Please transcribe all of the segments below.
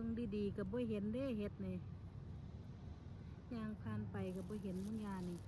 เบิ่งดีๆกับบ่เห็นเด้เห็ดนี่ยางผ่านไปกับบ่เห็นมุนยานี่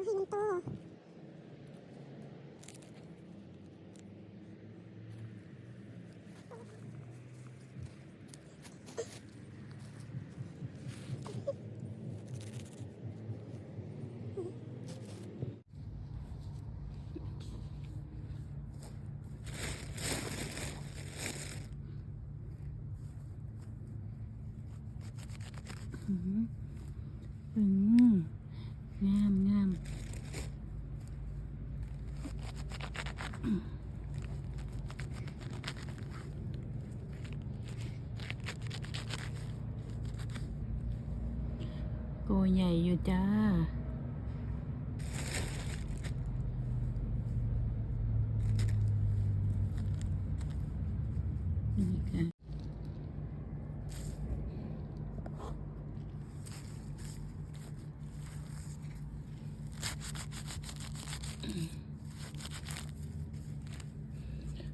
เออให้มันโตอืมอืมงามงามตัวใหญ่ อยู่จ้า นี่ค่ะ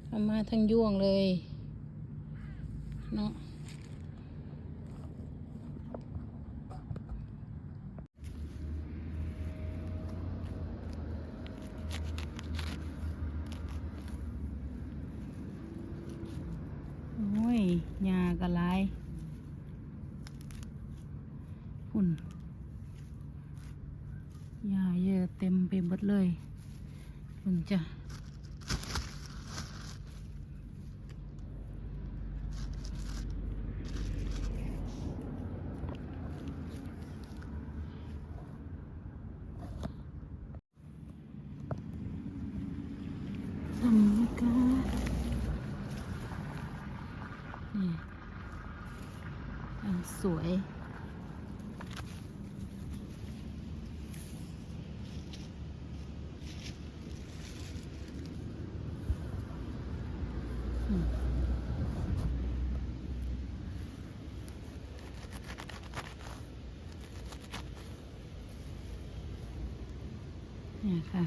เอามาทั้งยวงเลย เนาะโอ้ยหญ้ากระไร หุ่นหญ้าเยอะเต็มไปหมดเลยหุ่นจ้ะ ทำนะคะนี่อันสวย อืมเนี่ยค่ะ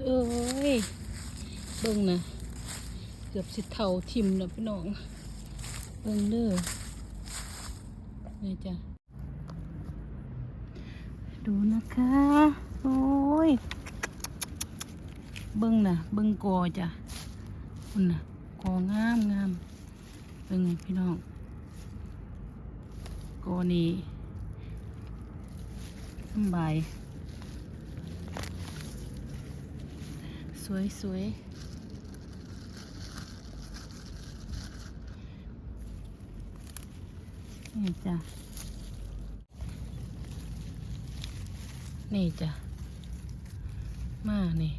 เอ้ย เบิ่งนะเกือบสิเท่าทิมแล้วพี่น้อง เบิ่งเด้อนี่จ้ะดูนะคะ โอ้ย เบิ่งนะเบิ่งกอจ้ะคุณนะกองามงามเบิ่งไงพี่น้องกอนี้สำบสวยสวย นี่จ้ะ นี่จ้ะ มานี่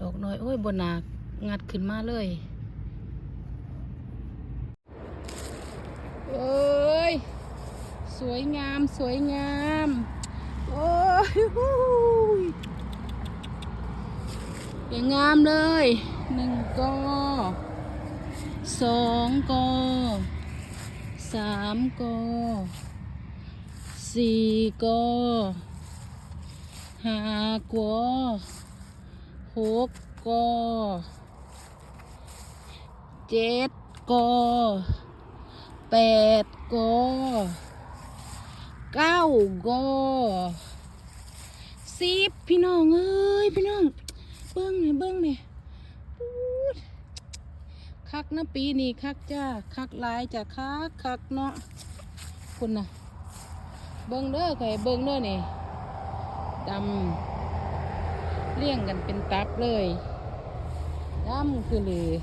ดอกน้อย โอ้ยบนนางัดขึ้นมาเลยเอ้ย สวยงาม สวยงาม โอ้ยฮู้ยอย่างงามเลย หนึ่งกอสองกอ สามกอสี่กอห้ากอหกกอเจ็ดกอแปดกอเก้ากอสิบพี่น้องเอ้ยพี่น้อง เบิ้งเนี่ยเบิ้งเนี่ย คักนะปีนี้คักจ้าคักลายจ้ะคักคักเนาะคุณนะเบิ้งเด้อไข่เบิ้งเด้อนี่ดำเลี้ยงกันเป็นตับเลยดำคือเลย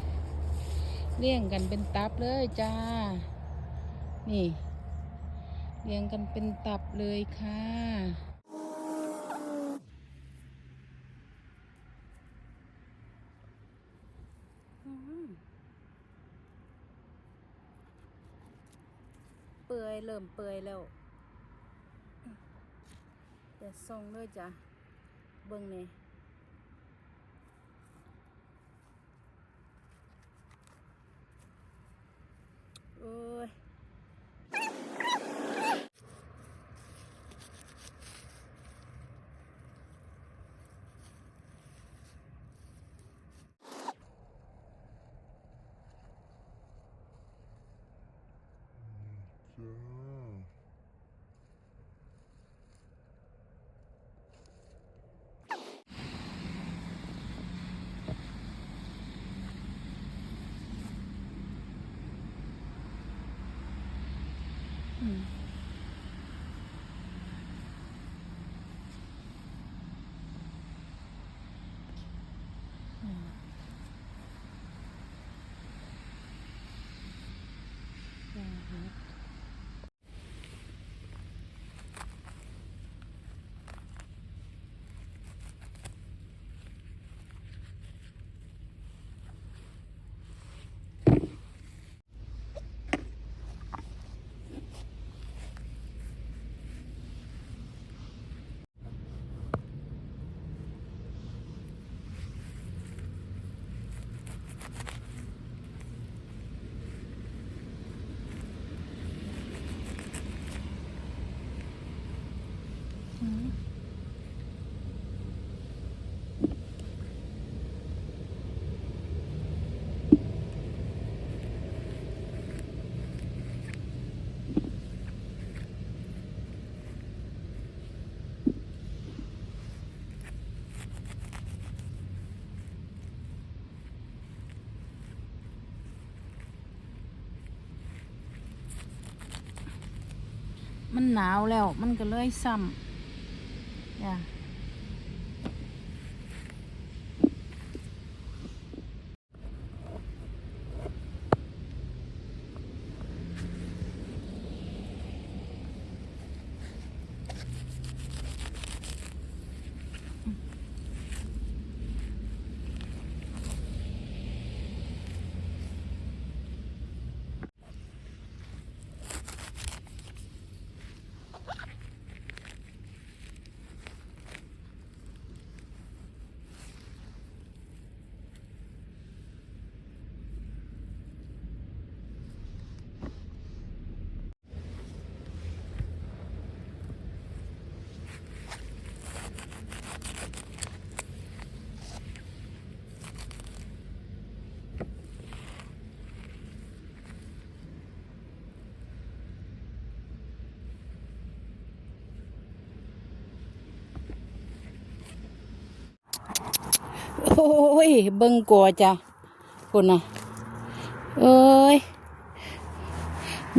เลี้ยงกันเป็นตับเลยจ้า นี่ เลี้ยงกันเป็นตับเลยค่ะอืมเปื่อยเริ่มเปื่อยแล้วเดี๋ยวส่งเลยจ้ะเบิ่งนี่ มันหนาวแล้วมันก็เลยซ้ำเนี่ย โอ้ยเบิ่งกลัวจ้ะคุณน่ะเอ้ย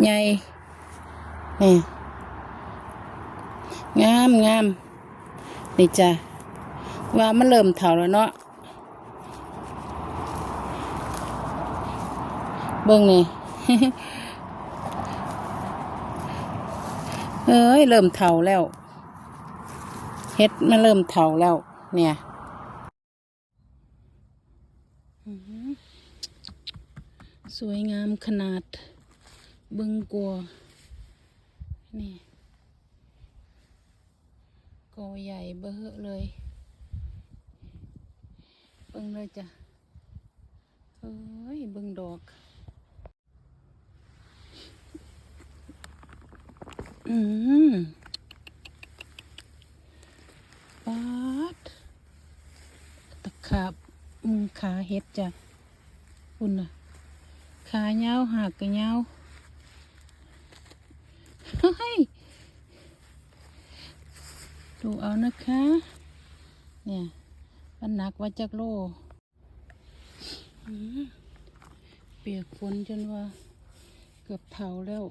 ใหญ่นี่งามงามนี่จ้ะว่ามันเริ่มเถาแล้วเนาะเบิ่งนี่เอ้ยเริ่มเถาแล้วเฮ็ดมันเริ่มเถาแล้ว เนี่ย อื้อหือส วยงามขนาดบึงกัว นี่กอใหญ่เบ้อเลยเบิ่งเลยจ้ะเอ้ยเบิ่งดอกอืมปาดตะขาบอืมขาเห็ดจ้ะคุณน่ะ ขาเงาหักกะเงาเฮ้ยดูเอานะคะ เนี่ยมันหนักว่าจักโลเปียกฝนจนว่าเกือบเท่าแล้ว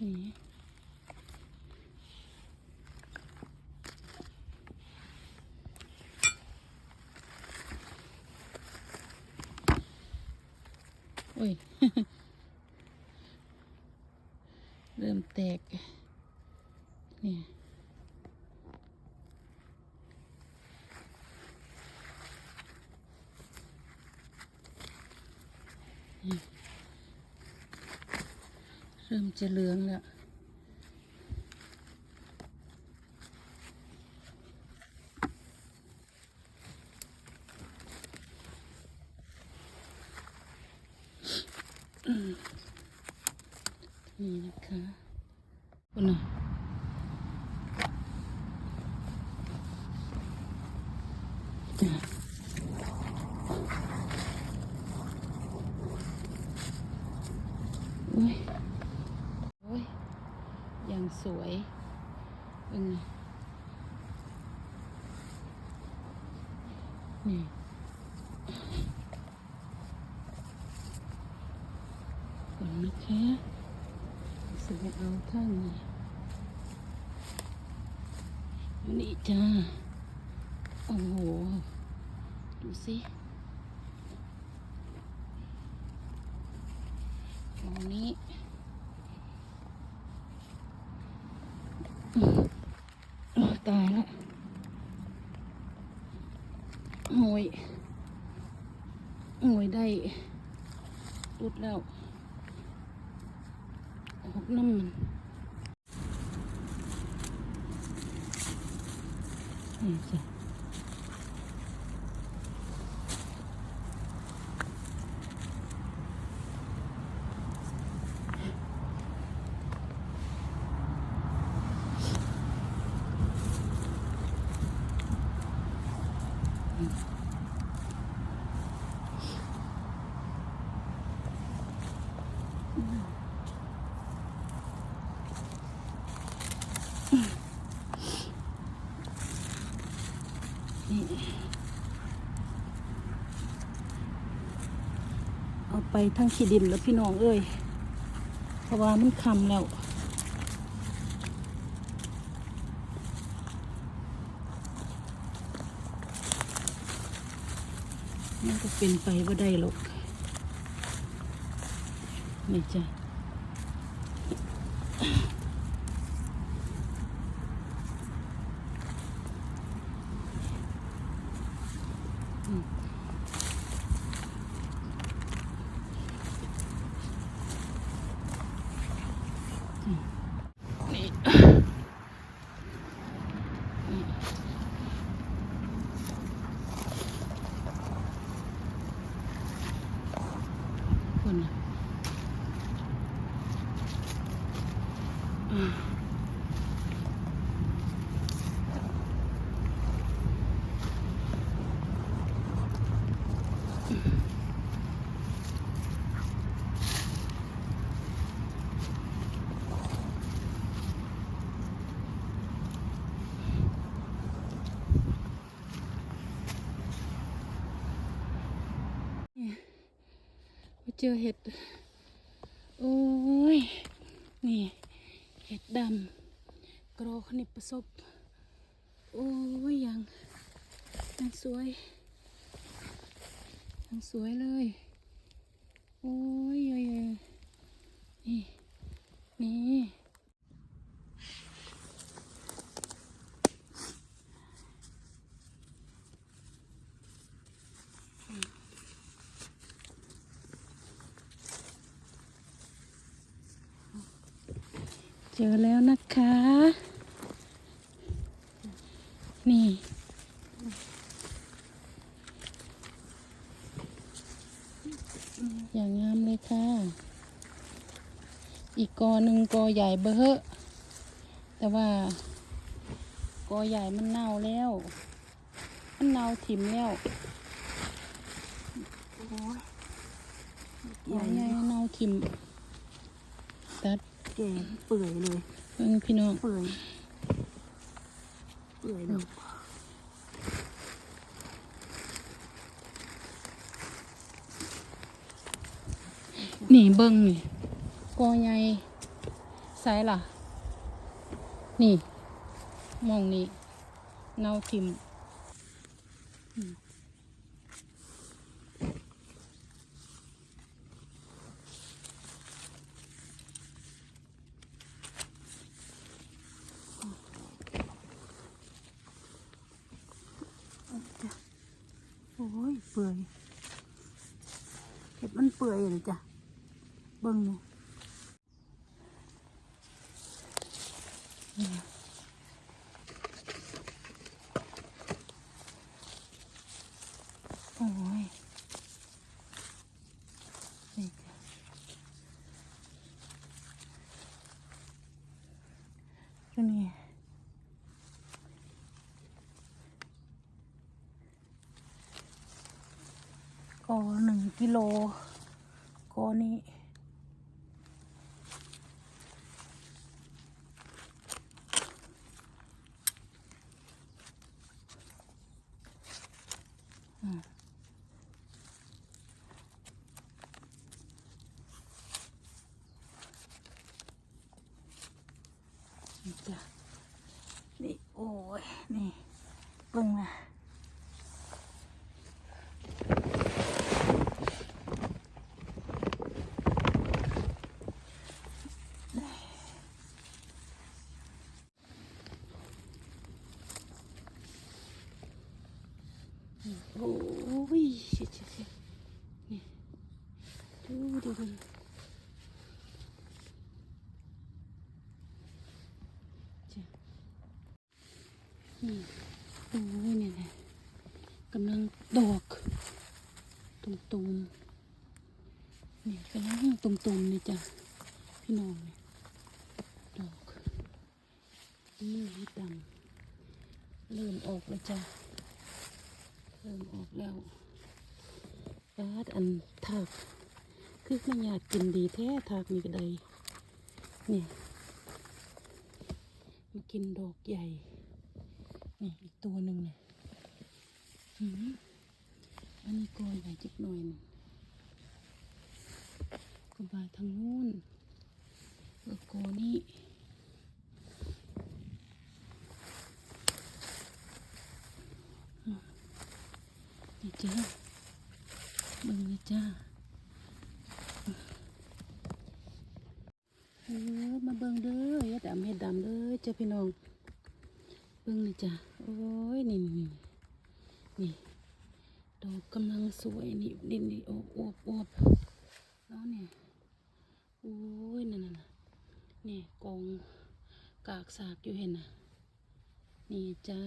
นี่ โอ้ย เริ่มแตก เนี่ยนี่เริ่ม จะเหลืองแล้วนี่นะคะคุณน่ะจ้ะโอ้ย โอ้ย ยังสวยเป็นไงนี่ ก่อ นะคะสวยเอาข้านี้นนี้จ้า โอ้โห ดูสิตรงนี้ตายละโอยโอยได้รุดแล้ว ออกน้ำ นี่เอาไปทั้งขี้ดินแล้วพี่น้องเอ้ยเพราะว่ามันคำแล้วมันก็เป็นไปว่าได้หรอกนี่จ้ะ นี่คนน่ะอ่าไป เจอเห็ด โอ้ย นี่ เห็ดดำกรอขนิบประสบ โอ้ยยังยังสวยยังสวยเลย โอ้ยเยอะๆนี่ นี่ เจอแล้วนะคะ นี่ อย่างงามเลยค่ะ อีกกอหนึ่งกอใหญ่เบ้อเฮอะแต่ว่ากอใหญ่มันเน่าแล้ว มันเน่าถิ่มแล้วโอ้ยกอใหญ่เน่าถิ่มตัด แก่เปื่อยเลยเพิ่งพี่น้อง เปื่อยเปื่อยเลยนี่เบิ้งนี่กอใหญ่ใส่ล่ะ นี่มองนี่เน่าทิมอืม อ้ ยเปื่อยเห็ดมันเปื่อยเลยจ้ะเบิ่งนี่นี่โอ้ยนี่จ้ะก็นี่ ก็หนึ่งกิโลก็นี้อืมนี่จ้ะนี่ โอ้ย นี่เบิ่งนะ โอ้ ชิชิชินี่ดูดูดูจ้ะนี่โอ้ยเนี่ยนะกำลังดอกตุ่มๆนี่กำลังตุ่มๆนี่จ้ะพี่น้องเนี่ยดอกนี่เห็ดดำเริ่มออกแล้วจ้ะเริ่มออกแล้ว ปาดอันถากคือไมันอยากกินดีแท้ถากมีกระไดเนี่ยมากินดอกใหญ่นี่อีกตัวหนึ่งเนี่ยอันนี้กอใหญ่จิกหน่อยนึงก็บายทางนู้นแล้วกนี้นี่จ้า เบิ่งเลยจ้าเออมาเบิ่งเด้อเฮ็ดดำเฮ็ดดำเด้อเจ้าพี่น้อง เบิ่งนี่จ้ะโอ้ยนี่นี่นี่ดอกกำลังสวยนี่ดินนี่โอบโอบโอบแล้วเนี่ยโอ้ยนั่นน่นะนี่กองกากสากอยู่เห็นน่ะนี่จ้า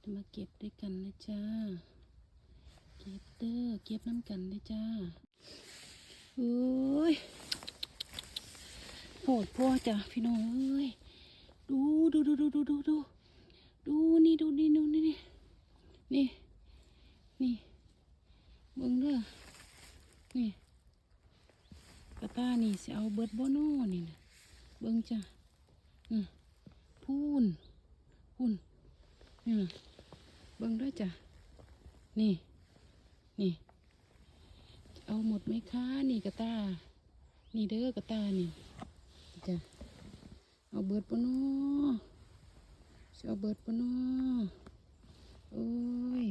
จะมาเก็บด้วยกันนะจ้า เก็บเด้อเก็บน้ำกันนะจ้าโอ้ยโหดพ่อจ้ะพี่น้องเอ้ยดูดูดูดูดูดูดูดูนี่ดูนี่ดูนี่นี่นี่นี่เบิ่งเด้อนี่กระตานี่สิเอาเบิดบ่นอนี่นะเบิ่งจ้ะอืมพูนพูนนี่เบิ่งเด้วยจ้ะนี่ นี่ เอาหมดไหมคะนี่กระตา นี่เด้อกระตานี่จะเอาเบิดปนอเอาเบิดปนอโอ้ย